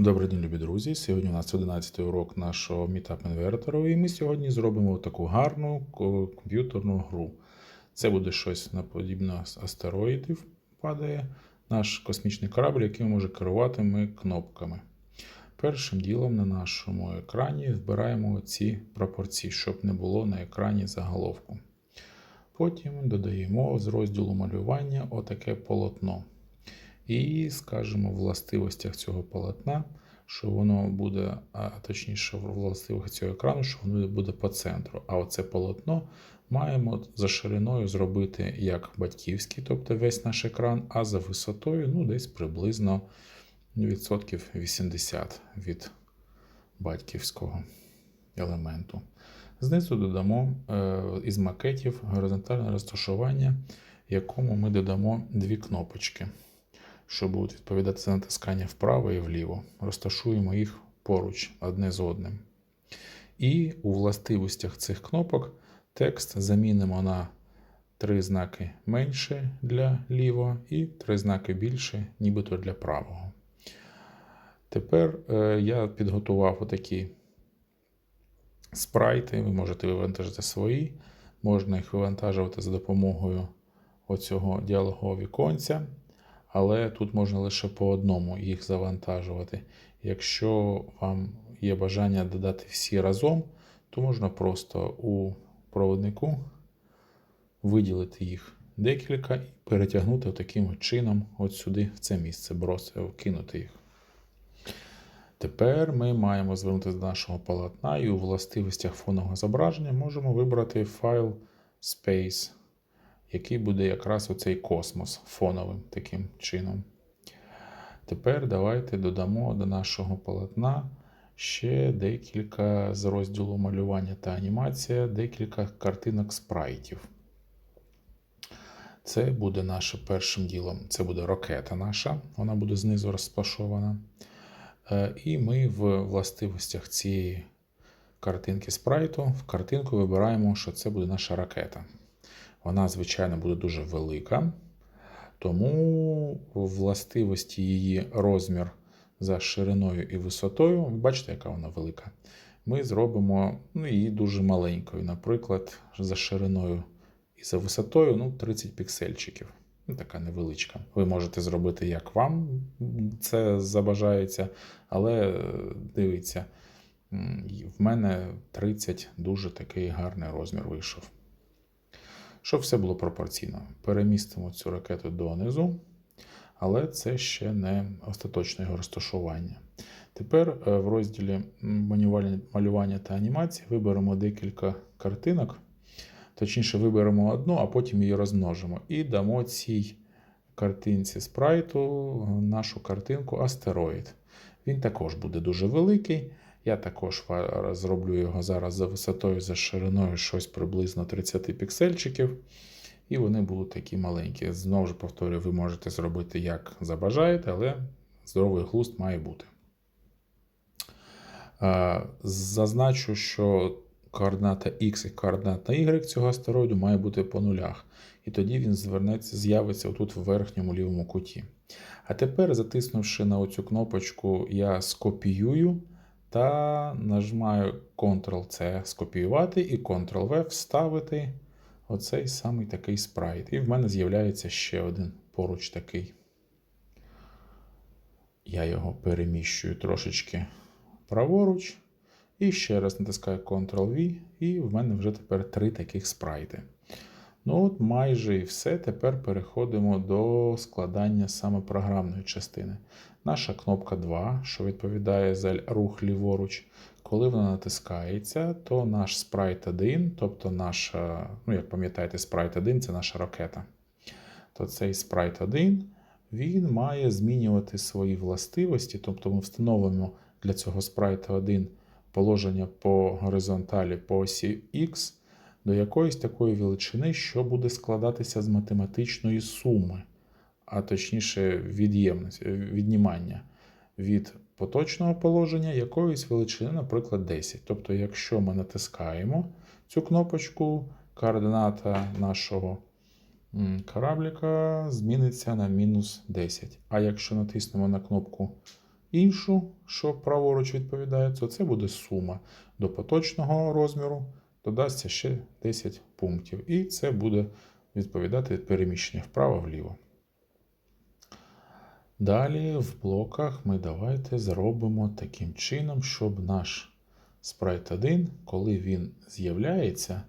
Добрий день, любі друзі. Сьогодні у нас 11 урок нашого Meetup інвертору, і ми сьогодні зробимо таку гарну комп'ютерну гру. Це буде щось наподібне з астероїдів падає. Наш космічний корабль, який може керувати ми кнопками. Першим ділом на нашому екрані вбираємо ці пропорції, щоб не було на екрані заголовку. Потім додаємо з розділу малювання отаке полотно. І скажемо в властивостях цього полотна, що воно буде, а точніше, в властивостях цього екрану, що воно буде по центру. А оце полотно маємо за шириною зробити як батьківський, тобто весь наш екран, а за висотою ну, десь приблизно відсотків 80 від батьківського елементу. Знизу додамо е, із макетів горизонтальне розташування, якому ми додамо дві кнопочки що будуть відповідати за натискання вправо і вліво. Розташуємо їх поруч одне з одним. І у властивостях цих кнопок текст замінимо на три знаки менше для лівого і три знаки більше, нібито для правого. Тепер е, я підготував отакі спрайти. Ви можете вивантажити свої, можна їх вивантажувати за допомогою оцього діалогового віконця але тут можна лише по одному їх завантажувати. Якщо вам є бажання додати всі разом, то можна просто у проводнику виділити їх декілька і перетягнути таким чином от сюди, в це місце, просто кинути їх. Тепер ми маємо звернутися до нашого полотна і у властивостях фонового зображення можемо вибрати файл Space який буде якраз оцей космос фоновим таким чином. Тепер давайте додамо до нашого полотна ще декілька з розділу малювання та анімація, декілька картинок спрайтів. Це буде наше першим ділом. Це буде ракета наша, вона буде знизу розташована. Е, І ми в властивостях цієї картинки спрайту в картинку вибираємо, що це буде наша ракета. Вона, звичайно, буде дуже велика, тому властивості її розмір за шириною і висотою, ви бачите, яка вона велика. Ми зробимо ну, її дуже маленькою. Наприклад, за шириною і за висотою ну, 30 піксельчиків. Ну, Така невеличка. Ви можете зробити, як вам це забажається, але дивіться, в мене 30 дуже такий гарний розмір вийшов щоб все було пропорційно. Перемістимо цю ракету донизу, але це ще не остаточне його розташування. Тепер е, в розділі малювання та анімації виберемо декілька картинок, точніше, виберемо одну, а потім її розмножимо. І дамо цій картинці спрайту нашу картинку астероїд. Він також буде дуже великий. Я також зроблю його зараз за висотою, за шириною щось приблизно 30 піксельчиків. І вони будуть такі маленькі. Знову ж повторюю, ви можете зробити як забажаєте, але здоровий глузд має бути. Зазначу, що координата X і координата Y цього астероїду має бути по нулях. І тоді він звернеться, з'явиться отут в верхньому лівому куті. А тепер, затиснувши на оцю кнопочку, я скопіюю та нажимаю Ctrl-C скопіювати і Ctrl-V вставити оцей самий такий спрайт. І в мене з'являється ще один поруч такий. Я його переміщую трошечки праворуч. І ще раз натискаю Ctrl-V, і в мене вже тепер три таких спрайти. Ну от майже і все. Тепер переходимо до складання саме програмної частини. Наша кнопка 2, що відповідає за рух ліворуч. Коли вона натискається, то наш спрайт 1, тобто наша, ну, як пам'ятаєте, спрайт 1 це наша ракета. То цей спрайт 1 він має змінювати свої властивості, тобто ми встановимо для цього спрайта 1 положення по горизонталі по осі X до якоїсь такої величини, що буде складатися з математичної суми, а точніше віднімання від поточного положення якоїсь величини, наприклад, 10. Тобто, якщо ми натискаємо цю кнопочку, координата нашого корабліка зміниться на мінус 10. А якщо натиснемо на кнопку іншу, що праворуч відповідає, то це буде сума до поточного розміру, додасться ще 10 пунктів. І це буде відповідати переміщення вправо-вліво. Далі в блоках ми давайте зробимо таким чином, щоб наш спрайт 1, коли він з'являється,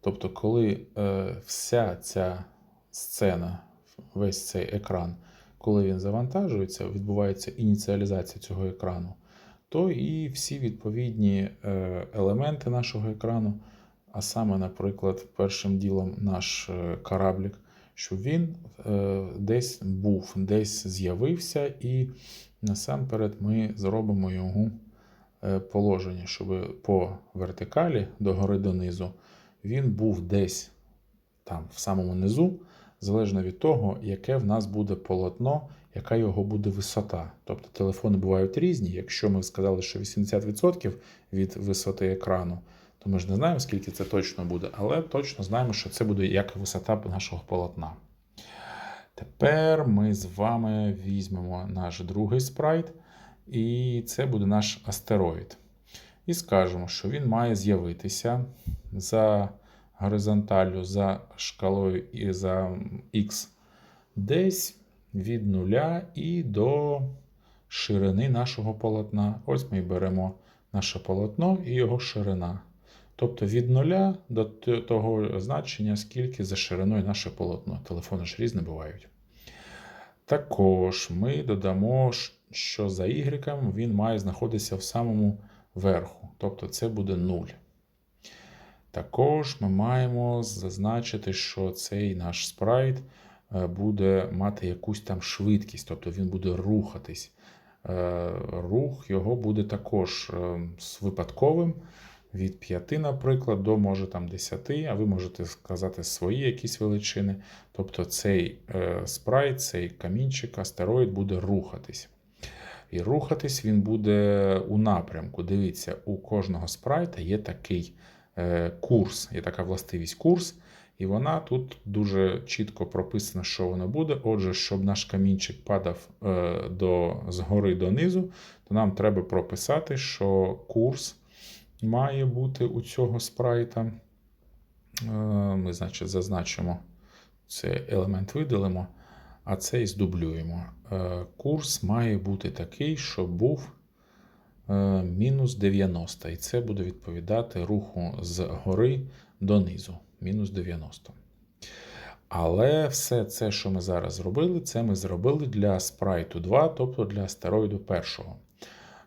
тобто, коли е, вся ця сцена, весь цей екран, коли він завантажується, відбувається ініціалізація цього екрану, то і всі відповідні е, елементи нашого екрану, а саме, наприклад, першим ділом наш е, кораблік, щоб він е, десь був, десь з'явився, і насамперед ми зробимо його положення, щоб по вертикалі догори донизу він був десь там, в самому низу, залежно від того, яке в нас буде полотно, яка його буде висота. Тобто телефони бувають різні. Якщо ми сказали, що 80% від висоти екрану, то ми ж не знаємо, скільки це точно буде, але точно знаємо, що це буде як висота нашого полотна. Тепер ми з вами візьмемо наш другий спрайт, і це буде наш астероїд. І скажемо, що він має з'явитися за горизонталю, за шкалою і за X десь від нуля і до ширини нашого полотна. Ось ми беремо наше полотно і його ширина. Тобто від нуля до того значення, скільки за шириною наше полотно. Телефони ж різні бувають. Також ми додамо, що за Y він має знаходитися в самому верху. Тобто це буде 0. Також ми маємо зазначити, що цей наш спрайт буде мати якусь там швидкість, тобто він буде рухатись. Е, рух його буде також е, з випадковим від 5, наприклад, до може там 10, а ви можете сказати свої якісь величини. Тобто цей спрайт, цей камінчик, астероїд буде рухатись. І рухатись він буде у напрямку. Дивіться, у кожного спрайта є такий курс, є така властивість курс. І вона тут дуже чітко прописана, що воно буде. Отже, щоб наш камінчик падав до, згори донизу, то нам треба прописати, що курс має бути у цього спрайта. Ми, значить, зазначимо цей елемент видалимо, а цей здублюємо. Курс має бути такий, щоб був мінус 90. І це буде відповідати руху з гори донизу. Мінус 90. Але все це, що ми зараз зробили, це ми зробили для спрайту 2, тобто для астероїду першого.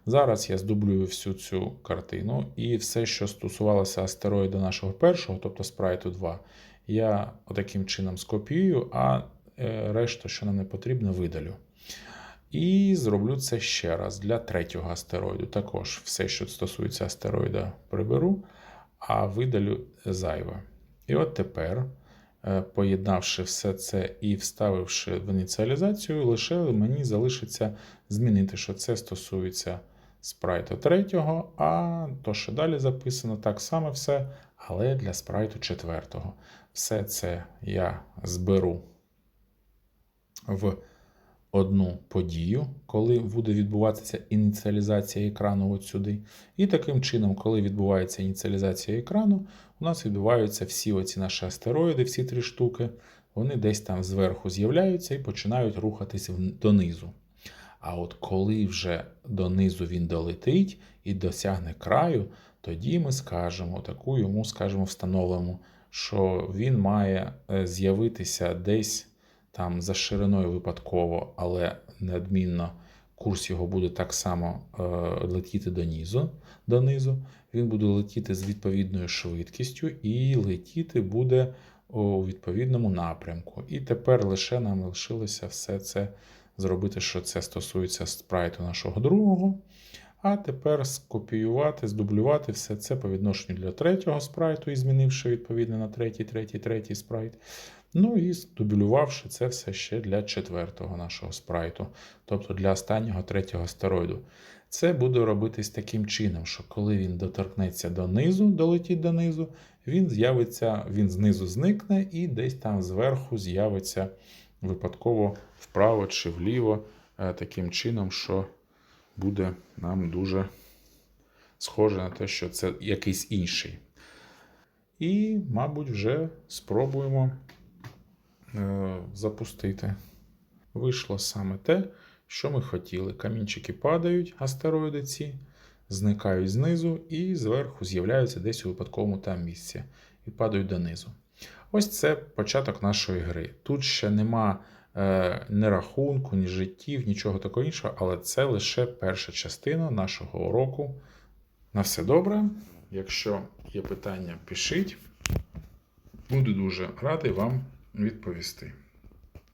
Зараз я здублюю всю цю картину, і все, що стосувалося астероїда нашого першого, тобто спрайту 2, я таким чином скопіюю, а решту, що нам не потрібно, видалю. І зроблю це ще раз для третього астероїду. Також все, що стосується астероїда, приберу, а видалю зайве. І от тепер, поєднавши все це і вставивши в ініціалізацію, лише мені залишиться змінити, що це стосується спрайту третього, а то, що далі записано, так само все, але для спрайту четвертого. Все це я зберу в одну подію, коли буде відбуватися ініціалізація екрану от сюди. І таким чином, коли відбувається ініціалізація екрану, у нас відбуваються всі оці наші астероїди, всі три штуки, вони десь там зверху з'являються і починають рухатись донизу. А от коли вже донизу він долетить і досягне краю, тоді ми скажемо, таку йому скажемо, встановимо, що він має е, з'явитися десь там за шириною випадково, але неодмінно курс його буде так само е, летіти донизу, донизу. Він буде летіти з відповідною швидкістю і летіти буде у відповідному напрямку. І тепер лише нам лишилося все це зробити, що це стосується спрайту нашого другого. А тепер скопіювати, здублювати все це по відношенню для третього спрайту, і змінивши відповідно на третій, третій, третій спрайт. Ну і здублювавши це все ще для четвертого нашого спрайту, тобто для останнього третього астероїду. Це буде робитись таким чином, що коли він доторкнеться донизу, долетить донизу, він з'явиться, він знизу зникне і десь там зверху з'явиться випадково вправо чи вліво, таким чином, що буде нам дуже схоже на те, що це якийсь інший. І, мабуть, вже спробуємо е, запустити. Вийшло саме те, що ми хотіли. Камінчики падають, астероїди ці, зникають знизу і зверху з'являються десь у випадковому там місці і падають донизу. Ось це початок нашої гри. Тут ще нема е, ні рахунку, ні життів, нічого такого іншого, але це лише перша частина нашого уроку. На все добре. Якщо є питання, пишіть. Буду дуже радий вам відповісти.